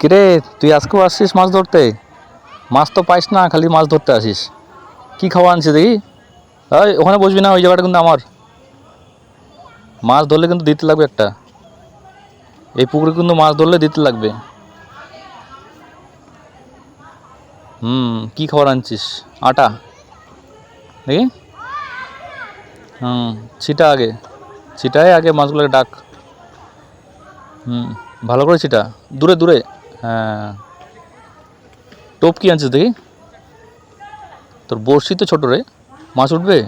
কিরে, তুই আজকেও আসছিস মাছ ধরতে? মাছ তো পাইস না, খালি মাছ ধরতে আসিস। কি খাওয়া আনছিস দেখি? ওই ওখানে বসবি না, ওই জায়গাটা কিন্তু আমার। মাছ ধরলে কিন্তু দিতে লাগবে একটা। এই পুকুরে কিন্তু মাছ ধরলে দিতে লাগবে। হুম, কি খাবার আনছিস? আটা। দেখি। হুম, ছিটা আগে। ছিটায় আগে মাছগুলোকে ডাক। হুম, ভালো করে ছিটা। দূরে দূরে। হ্যাঁ। টোপ কি আনছিস দেখি? তোর বড়শি তো ছোট রে। মাছ উঠবে?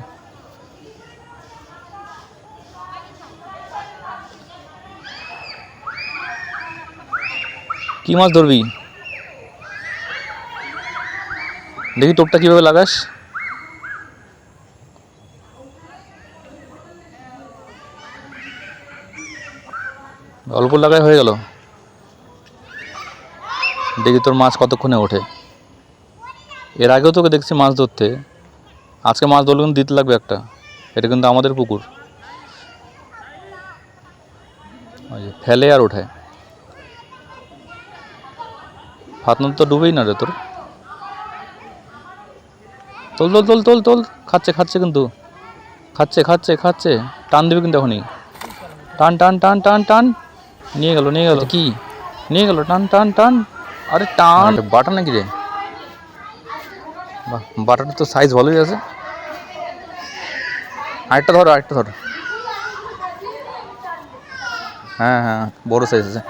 কি মাছ ধরবি? দেখি টোপটা কীভাবে লাগাস। অল্প লাগাই হয়ে গেল। দেখি তোর মাছ কতক্ষণে ওঠে। এর আগেও তোকে দেখছি মাছ ধরতে। আজকে মাছ ধরলে কিন্তু দিতে লাগবে একটা। এটা কিন্তু আমাদের পুকুর। ফেলে আর ওঠে। ফাতনা তো ডুবেই না রে তোর। তোল তোল তোল তোল তোল। খাচ্ছে খাচ্ছে কিন্তু। খাচ্ছে খাচ্ছে খাচ্ছে। টান দেবে কিন্তু এখনই। টান টান টান টান টান। নিয়ে গেল নিয়ে গেল। কি? নিয়ে গেল। টান টান টান। আরে টান। বাটা নাকি রে? বাটাটা তো সাইজ ভালোই আছে। আরেকটা ধরো আরেকটা ধরো। হ্যাঁ হ্যাঁ বড় সাইজ আছে।